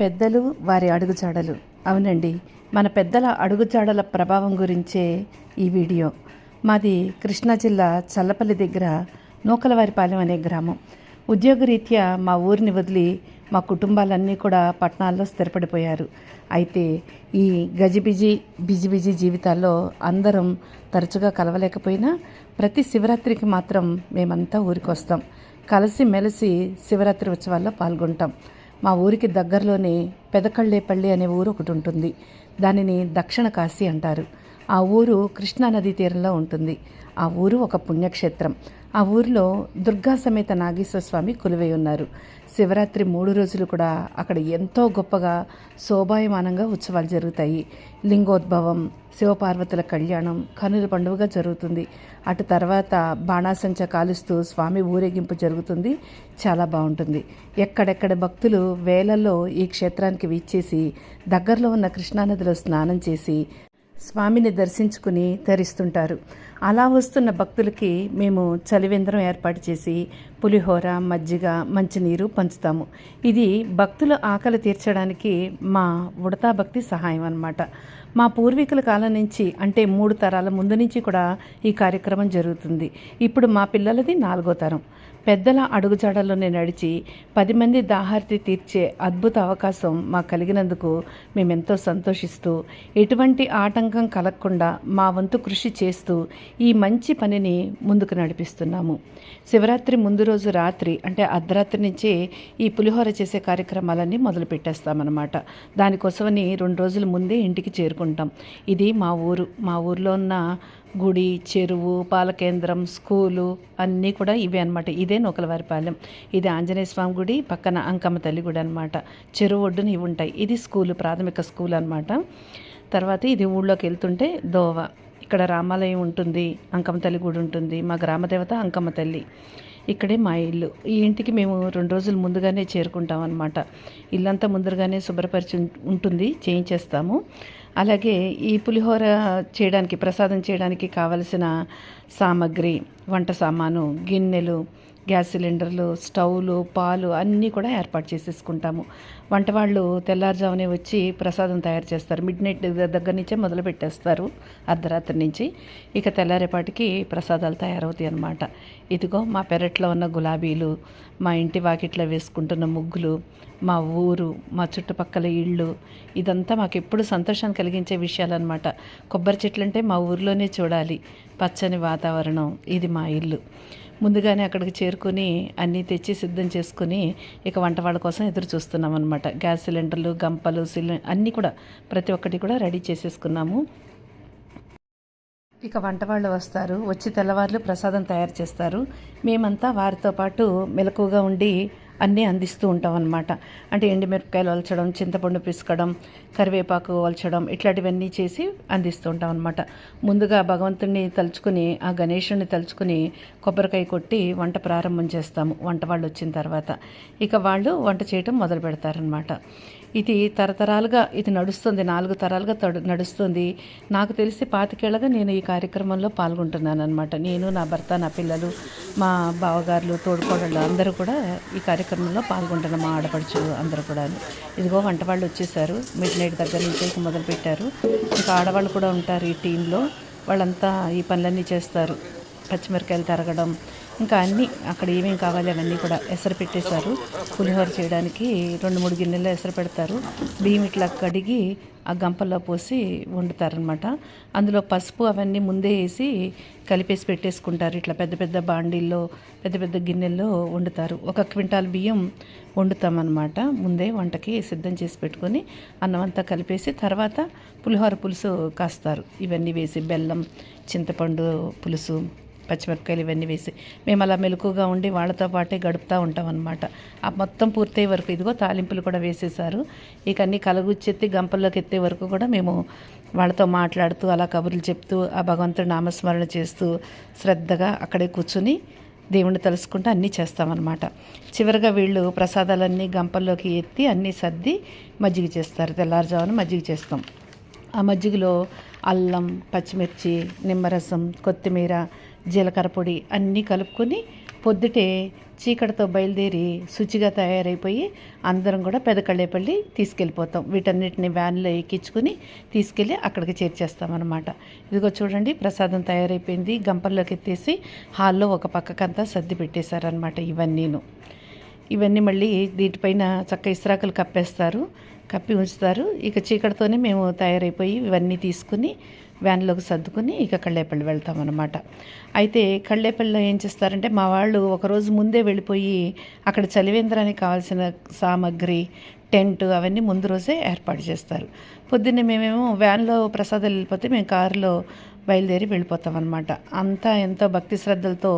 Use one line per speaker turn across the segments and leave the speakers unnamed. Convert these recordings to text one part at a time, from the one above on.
పెద్దలు వారి అడుగుజాడలు అవునండి మన పెద్దల అడుగుజాడల ప్రభావం గురించే ఈ వీడియో. మాది కృష్ణా జిల్లా చల్లపల్లి దగ్గర నూకలవారిపాలెం అనే గ్రామం. ఉద్యోగరీత్యా మా ఊరిని వదిలి మా కుటుంబాలన్నీ కూడా పట్టణాల్లో స్థిరపడిపోయారు. అయితే ఈ గజిబిజి బిజీ బిజీ జీవితాల్లో అందరం తరచుగా కలవలేకపోయినా ప్రతి శివరాత్రికి మాత్రం మేమంతా ఊరికి వస్తాం కలిసి మెలిసి శివరాత్రి ఉత్సవాల్లో పాల్గొంటాం. మా ఊరికి దగ్గరలోనే పెదకళ్ళేపల్లి అనే ఊరు ఒకటి ఉంటుంది. దానిని దక్షిణ కాశీ అంటారు. ఆ ఊరు కృష్ణా నదీ తీరంలో ఉంటుంది. ఆ ఊరు ఒక పుణ్యక్షేత్రం. ఆ ఊరిలో దుర్గా సమేత నాగేశ్వర స్వామి కొలువై ఉన్నారు. శివరాత్రి మూడు రోజులు కూడా అక్కడ ఎంతో గొప్పగా శోభాయమానంగా ఉత్సవాలు జరుగుతాయి. లింగోద్భవం శివపార్వతుల కళ్యాణం కనుల పండుగగా జరుగుతుంది. అటు తర్వాత బాణాసంచ కాలుస్తూ స్వామి ఊరేగింపు జరుగుతుంది. చాలా బాగుంటుంది. ఎక్కడెక్కడ భక్తులు వేలల్లో ఈ క్షేత్రానికి వీచేసి దగ్గరలో ఉన్న కృష్ణానదిలో స్నానం చేసి స్వామిని దర్శించుకుని ధరిస్తుంటారు అలా వస్తున్న భక్తులకి మేము చలివేంద్రం ఏర్పాటు చేసి పులిహోర మజ్జిగ మంచినీరు పంచుతాము. ఇది భక్తుల ఆకలి తీర్చడానికి మా ఉడతా భక్తి సహాయం అన్నమాట. మా పూర్వీకుల కాలం నుంచి అంటే మూడు తరాల ముందు నుంచి కూడా ఈ కార్యక్రమం జరుగుతుంది. ఇప్పుడు మా పిల్లలది నాలుగో తరం. పెద్దల అడుగుజాడల్లోనే నడిచి పది మంది దాహార్తి తీర్చే అద్భుత అవకాశం మాకు కలిగినందుకు మేమెంతో సంతోషిస్తూ ఎటువంటి ఆటంకం కలగకుండా మా వంతు కృషి చేస్తూ ఈ మంచి పనిని ముందుకు నడిపిస్తున్నాము. శివరాత్రి ముందు రోజు రాత్రి అంటే అర్ధరాత్రి నుంచే ఈ పులిహోర చేసే కార్యక్రమాలన్నీ మొదలు పెట్టేస్తామన్నమాట దానికోసమని రెండు రోజుల ముందే ఇంటికి చేరుకుంటాం. ఇది మా ఊరు మా ఊర్లో ఉన్న గుడి చెరువు పాలకేంద్రం స్కూలు అన్నీ కూడా ఇవే అనమాట ఇదే నూకలవారిపాలెం. ఇది ఆంజనేయ స్వామి గుడి పక్కన అంకమ్మ తల్లి గుడి అనమాట చెరువు ఒడ్డున ఇవి ఉంటాయి. ఇది స్కూలు ప్రాథమిక స్కూల్ అనమాట తర్వాత ఇది ఊళ్ళోకి వెళ్తుంటే దోవ. ఇక్కడ రామాలయం ఉంటుంది అంకమ్మ తల్లి గుడి ఉంటుంది మా గ్రామదేవత అంకమ్మ తల్లి. ఇక్కడే మా ఇల్లు. ఈ ఇంటికి మేము రెండు రోజులు ముందుగానే చేరుకుంటాం అనమాట ఇల్లంతా ముందరగానే శుభ్రపరిచి ఉంటుంది చేయించేస్తాము. అలాగే ఈ పులిహోర చేయడానికి ప్రసాదం చేయడానికి కావలసిన సామాగ్రి వంట సామాను గిన్నెలు గ్యాస్ సిలిండర్లు స్టవ్లు పాలు అన్నీ కూడా ఏర్పాటు చేసేసుకుంటాము. వంట వాళ్ళు తెల్లారుజామునే వచ్చి ప్రసాదం తయారు చేస్తారు. మిడ్ నైట్ దగ్గర నుంచే మొదలు పెట్టేస్తారు. అర్ధరాత్రి నుంచి ఇక తెల్లారేపాటికి ప్రసాదాలు తయారవుతాయి అన్నమాట. ఇదిగో మా పెరట్లో ఉన్న గులాబీలు మా ఇంటి వాకిట్లో వేసుకుంటున్న ముగ్గులు మా ఊరు మా చుట్టుపక్కల ఇళ్ళు ఇదంతా మాకు ఎప్పుడు సంతోషాన్ని కలిగించే విషయాలన్నమాట. కొబ్బరి చెట్లు అంటే మా ఊర్లోనే చూడాలి. పచ్చని వాతావరణం ఇది మా ఇల్లు. ముందుగానే అక్కడికి చేరుకొని అన్నీ తెచ్చి సిద్ధం చేసుకుని ఇక వంట వాళ్ళ కోసం ఎదురు చూస్తున్నాం అనమాట గ్యాస్ సిలిండర్లు గంపలు సిలి అన్నీ కూడా ప్రతి ఒక్కటి కూడా రెడీ చేసేసుకున్నాము. ఇక వంట వాళ్ళు వస్తారు. వచ్చి తెల్లవారులు ప్రసాదం తయారు చేస్తారు. మేమంతా వారితో పాటు మెలకువగా ఉండి అన్నీ అందిస్తూ ఉంటాం అనమాట అంటే ఎండుమిరపకాయలు వలచడం చింతపండు పిసకడం కరివేపాకు వలచడం ఇట్లాంటివన్నీ చేసి అందిస్తూ ఉంటాం అనమాట ముందుగా భగవంతుడిని తలుచుకుని ఆ గణేషుడిని తలుచుకుని కొబ్బరికాయ కొట్టి వంట ప్రారంభం చేస్తాము. వంట వాళ్ళు వచ్చిన తర్వాత. ఇక వాళ్ళు వంట చేయటం మొదలు పెడతారనమాట ఇది తరతరాలుగా ఇది నడుస్తుంది నాలుగు తరాలుగా తడు నడుస్తుంది. నాకు తెలిసి పాతికేళ్ళగా నేను ఈ కార్యక్రమంలో పాల్గొంటున్నాను అనమాట నేను నా భర్త నా పిల్లలు మా బావగారులు తోడుకోడళ్ళు అందరూ కూడా ఈ కార్యక్రమంలో పాల్గొంటున్నాం మా ఆడపడుచు అందరూ కూడా ఇదిగో వంట వాళ్ళు వచ్చేసారు మిడ్ నైట్ దగ్గర నుంచి మొదలుపెట్టారు. ఇంకా ఆడవాళ్ళు కూడా ఉంటారు ఈ టీంలో. వాళ్ళంతా ఈ పనులన్నీ చేస్తారు. పచ్చిమిరకాయలు తరగడం ఇంకా అన్నీ అక్కడ ఏమేమి కావాలి అవన్నీ కూడా ఎసరు పెట్టేశారు. పులిహోర చేయడానికి రెండు మూడు గిన్నెల్లో ఎసరు పెడతారు. బియ్యం ఇట్లా కడిగి ఆ గంపల్లో పోసి వండుతారనమాట అందులో పసుపు అవన్నీ ముందే వేసి కలిపేసి పెట్టేసుకుంటారు. ఇట్లా పెద్ద పెద్ద బాండీల్లో పెద్ద పెద్ద గిన్నెల్లో వండుతారు. ఒక క్వింటాల్ బియ్యం వండుతామన్నమాట. ముందే వంటకి సిద్ధం చేసి పెట్టుకొని అన్నం అంతా కలిపేసి తర్వాత పులిహోర పులుసు కాస్తారు. ఇవన్నీ వేసి బెల్లం చింతపండు పులుసు పచ్చిమిరపకాయలు ఇవన్నీ వేసి మేము అలా మెలకుగా ఉండి వాళ్ళతో పాటే గడుపుతూ ఉంటాం అనమాట ఆ మొత్తం పూర్తయ్యే వరకు ఇదిగో తాలింపులు కూడా వేసేసారు ఇక అన్నీ కలగుచ్చెత్తి గంపల్లోకి ఎత్తే వరకు కూడా మేము వాళ్ళతో మాట్లాడుతూ అలా కబుర్లు చెప్తూ ఆ భగవంతుడు నామస్మరణ చేస్తూ శ్రద్ధగా అక్కడే కూర్చుని దేవుణ్ణి తలుసుకుంటూ అన్నీ చేస్తామన్నమాట చివరిగా వీళ్ళు ప్రసాదాలన్నీ గంపల్లోకి ఎత్తి అన్నీ సర్ది మజ్జిగ చేస్తారు. తెల్లారుజామున మజ్జిగ చేస్తాం. ఆ మజ్జిగలో అల్లం పచ్చిమిర్చి నిమ్మరసం కొత్తిమీర జీలకర్ర పొడి అన్నీ కలుపుకొని పొద్దుటే చీకటితో బయలుదేరి శుచిగా తయారైపోయి అందరం కూడా పెదకళ్ళేపల్లి తీసుకెళ్ళిపోతాం. వీటన్నిటిని వ్యాన్లో ఎక్కించుకుని తీసుకెళ్ళి అక్కడికి చేర్చేస్తామన్నమాట. ఇదిగో చూడండి ప్రసాదం తయారైపోయింది. గంపల్లోకి ఎత్తేసి హాల్లో ఒక పక్కకంతా సర్ది పెట్టేశారనమాట ఇవన్నీను. ఇవన్నీ మళ్ళీ దీటిపైన చక్క ఇస్రాకులు కప్పేస్తారు. కప్పి ఉంచుతారు. ఇక చీకటితోనే మేము తయారైపోయి ఇవన్నీ తీసుకుని వ్యాన్లోకి సర్దుకుని ఇక కళ్ళేపల్లి అనమాట అయితే కళ్ళేపల్లిలో ఏం చేస్తారంటే మా వాళ్ళు ఒకరోజు ముందే వెళ్ళిపోయి అక్కడ చలివేంద్రానికి కావాల్సిన సామాగ్రి టెంట్ అవన్నీ ముందు రోజే ఏర్పాటు చేస్తారు. పొద్దున్నే మేమేమో వ్యాన్లో ప్రసాదాలు వెళ్ళిపోతే మేము కారులో బయలుదేరి వెళ్ళిపోతాం అనమాట అంతా ఎంతో భక్తి శ్రద్ధలతో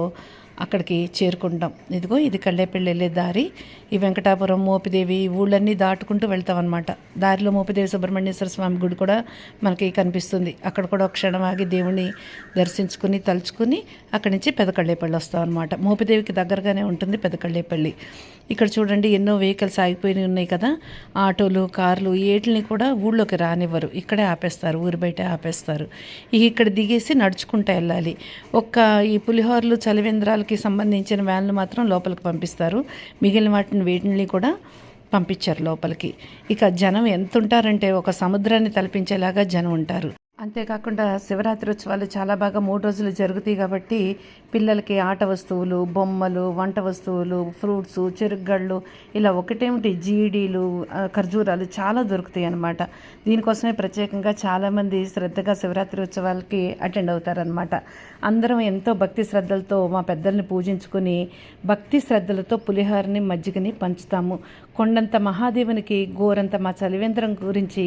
అక్కడికి చేరుకుంటాం. ఇదిగో ఇది కళ్ళేపల్లి వెళ్ళే దారి. ఈ వెంకటాపురం మోపిదేవి ఈ ఊళ్ళన్నీ దాటుకుంటూ వెళ్తాం అనమాట దారిలో మోపిదేవి సుబ్రహ్మణ్యేశ్వర స్వామి గుడి కూడా మనకి కనిపిస్తుంది. అక్కడ కూడా ఒక క్షణం ఆగి దేవుని దర్శించుకుని తలుచుకుని అక్కడి నుంచి పెదకళ్ళేపల్లి వస్తాం అనమాట మోపిదేవికి దగ్గరగానే ఉంటుంది పెదకళ్ళేపల్లి ఇక్కడ చూడండి ఎన్నో వెహికల్స్ ఆగిపోయి ఉన్నాయి కదా. ఆటోలు కార్లు ఏటిని కూడా ఊళ్ళోకి రానివ్వరు. ఇక్కడే ఆపేస్తారు ఊరి బయట ఆపేస్తారు. ఇక ఇక్కడ దిగేసి నడుచుకుంటూ వెళ్ళాలి. ఒక్క ఈ పులిహోరలు చలివేంద్రాలకి సంబంధించిన వ్యాన్లు మాత్రం లోపలికి పంపిస్తారు. మిగిలిన వాటిని వేటిని కూడా పంపించారు లోపలికి. ఇక జనం ఎంత ఉంటారంటే ఒక సముద్రాన్ని తలపించేలాగా జనం ఉంటారు. అంతేకాకుండా శివరాత్రి ఉత్సవాలు చాలా బాగా మూడు రోజులు జరుగుతాయి కాబట్టి పిల్లలకి ఆట వస్తువులు బొమ్మలు వంట వస్తువులు ఫ్రూట్స్ చెరుగ్గళ్ళు ఇలా ఒకటేమిటి జీడీలు ఖర్జూరాలు చాలా దొరుకుతాయి అన్నమాట. దీనికోసమే ప్రత్యేకంగా చాలామంది శ్రద్ధగా శివరాత్రి ఉత్సవాలకి అటెండ్ అవుతారనమాట అందరం ఎంతో భక్తి శ్రద్ధలతో మా పెద్దల్ని పూజించుకుని భక్తి శ్రద్ధలతో పులిహారని మజ్జిగని పంచుతాము. కొండంత మహాదేవునికి గోరంత మా చలివేంద్రం గురించి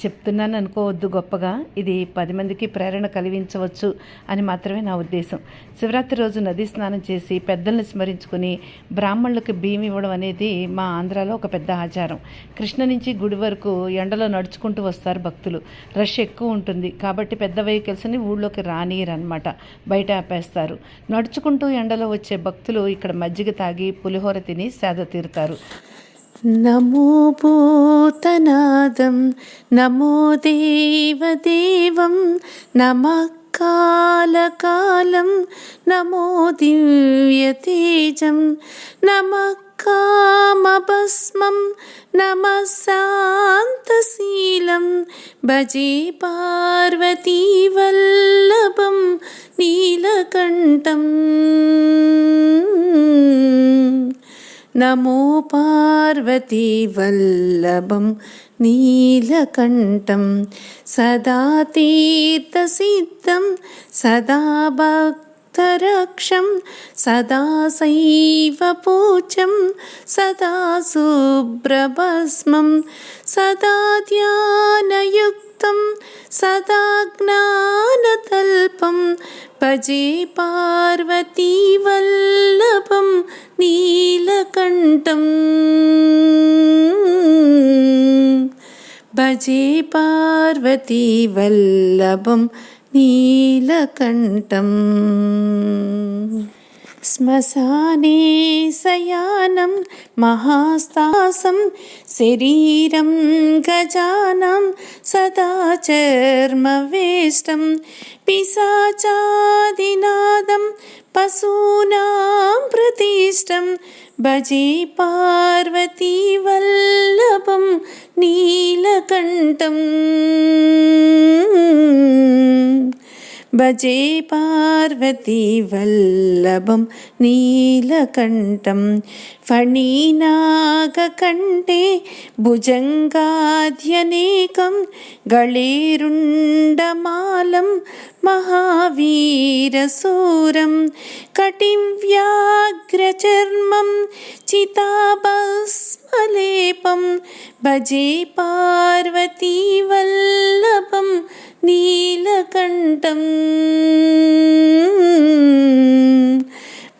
చెప్తున్నాను అనుకోవద్దు గొప్పగా. ఇది పది మందికి ప్రేరణ కలిగించవచ్చు అని మాత్రమే నా ఉద్దేశం. శివరాత్రి రోజు నదీ స్నానం చేసి పెద్దల్ని స్మరించుకుని బ్రాహ్మణులకు భీమి ఇవ్వడం అనేది మా ఆంధ్రాలో ఒక పెద్ద ఆచారం. కృష్ణ నుంచి గుడి వరకు ఎండలో నడుచుకుంటూ వస్తారు భక్తులు. రష్ ఎక్కువ ఉంటుంది కాబట్టి పెద్ద వెహికల్స్ని ఊళ్ళోకి రానియరనమాట బయట ఆపేస్తారు. నడుచుకుంటూ ఎండలో వచ్చే భక్తులు ఇక్కడ మజ్జిగ తాగి పులిహోర తిని సేద తీరుతారు.
नमो भूतनादं नमो देवदेवं नमः कालकालं नमो दिव्यतेजं नमः कामभस्मं नमः शान्तशीलं भजे पार्वतीवल्लभं नीलकण्ठम्। नमो पार्वतीवल्लभं नीलकण्ठं सदा तीर्थसिद्धं सदा भक् रक्षं सदा सैव पूजं सदा सुभ्रभस्मं सदा ध्यानयुक्तं सदा ज्ञानतल्पं भजे पार्वतीवल्लभं नीलकण्ठम् भजे पार्वती वल्लभम् నీలకంఠం. श्मशाने शयानं महास्तासं शरीरं गजानं सदा चर्मवेष्टं पिशाचादिनादं पशूनां प्रतिष्ठं भजे पार्वतीवल्लभं नीलकण्ठम्। ഭജേ പാർവതീവല്ലഭം നീലകണ്ഠം. ഫണീനാഗകണ്ഠേ ഭുജങ്കാദ്യനേകം ഗളേരുണ്ടമാലം മഹാവീരസൂരം. കടിവ്യാഗ്രചർമ്മം ചിതാഭസ്മ अलेपं भजे पार्वतीवल्लभं नीलकण्ठम्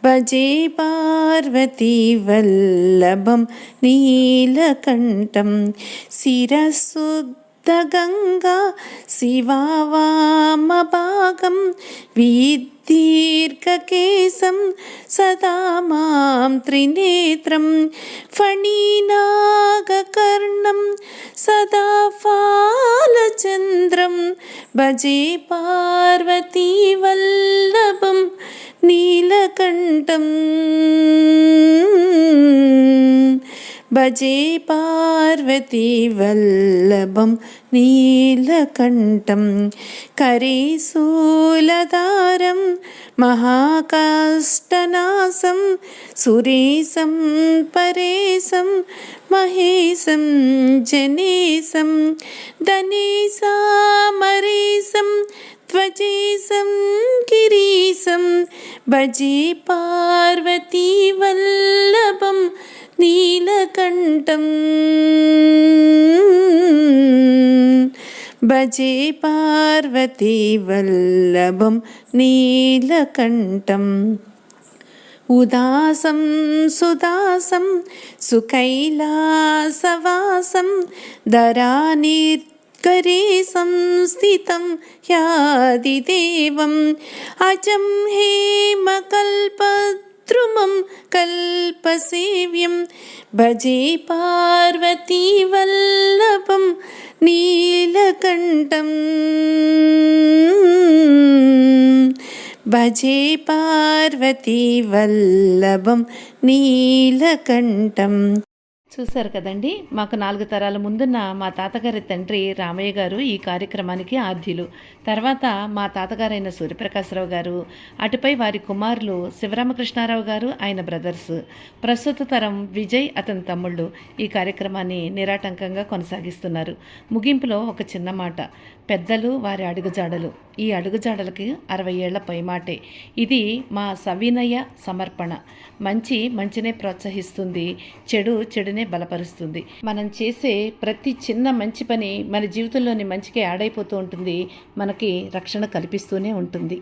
भजे पार्वतीवल्लभं नीलकण्ठं शिरसु गङ्गा शिवावामभागं वीद दीर्घकेशं सदा मां त्रिनेत्रं फणिनागकर्णं सदा फालचन्द्रं भजे पार्वतीवल्लभं नीलकण्ठम् भजे पार्वतीवल्लभं नीलकण्ठं करेशूलतरं महाकाष्ठनाशं सुरेशं परेशं महेशं जनेशं धनेशामरेशं త్వజేశం గిరీశం భజే పార్వతీ వల్లభం నీలకంఠం భజే పార్వతీ వల్లభం నీలకంఠం ఉదాసం సుదాసం సుకైలాసవాసం ధరానిర్గరే సంస్థితం యాదిదేవం అజం హేమకల్పద్రుమం కల్పసేవ్యం భజే పార్వతీ వల్లభం నీలకంఠం భజే పార్వతీ వల్లభం నీలకంఠం
చూశారు కదండి. మాకు నాలుగు తరాల ముందున్న మా తాతగారి తండ్రి రామయ్య గారు ఈ కార్యక్రమానికి ఆద్యులు. తర్వాత మా తాతగారైన సూర్యప్రకాశరావు గారు అటుపై వారి కుమారులు శివరామకృష్ణారావు గారు ఆయన బ్రదర్స్. ప్రస్తుత తరం విజయ్ అతని తమ్ముళ్ళు ఈ కార్యక్రమాన్ని నిరాటంకంగా కొనసాగిస్తున్నారు. ముగింపులో ఒక చిన్న మాట. పెద్దలు వారి అడుగుజాడలు. ఈ అడుగుజాడలకి అరవై ఏళ్ళ పైమాటే. ఇది మా సవినయ సమర్పణ. మంచి మంచినే ప్రోత్సహిస్తుంది చెడు చెడునే బలపరుస్తుంది. మనం చేసే ప్రతి చిన్న మంచి పని మన జీవితంలోని మంచికి యాడ్ అయిపోతూ ఉంటుంది మనకి రక్షణ కల్పిస్తూనే ఉంటుంది.